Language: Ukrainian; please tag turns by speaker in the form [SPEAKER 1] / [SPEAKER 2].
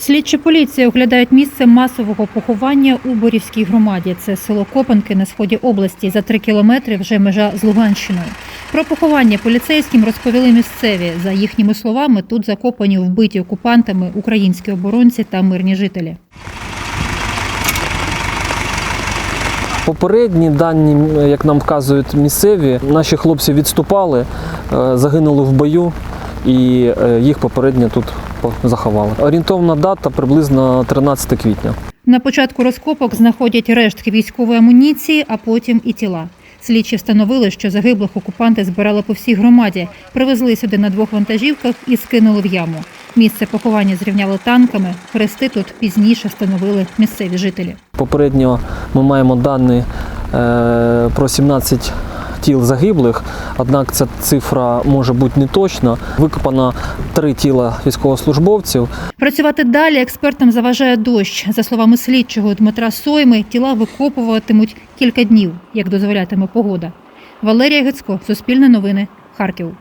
[SPEAKER 1] Слідчі поліції оглядають місце масового поховання у Борівській громаді. Це село Копанки на сході області. За три кілометри вже межа з Луганщиною. Про поховання поліцейським розповіли місцеві. За їхніми словами, тут закопані вбиті окупантами українські оборонці та мирні жителі.
[SPEAKER 2] Попередні дані, як нам вказують місцеві, наші хлопці відступали, е, загинули в бою і е, їх попередньо тут заховали. Орієнтовна дата приблизно 13 квітня.
[SPEAKER 1] На початку розкопок знаходять рештки військової амуніції, а потім і тіла. Слідчі встановили, що загиблих окупанти збирали по всій громаді, привезли сюди на двох вантажівках і скинули в яму. Місце поховання зрівняли танками. Хрести тут пізніше встановили місцеві жителі.
[SPEAKER 2] Попередньо ми маємо дані е, про 17 тіл загиблих, однак ця цифра може бути не точна. Викопано три тіла військовослужбовців.
[SPEAKER 1] Працювати далі експертам заважає дощ. За словами слідчого Дмитра Сойми, тіла викопуватимуть кілька днів, як дозволятиме погода. Валерія Гицько, Суспільне новини, Харків.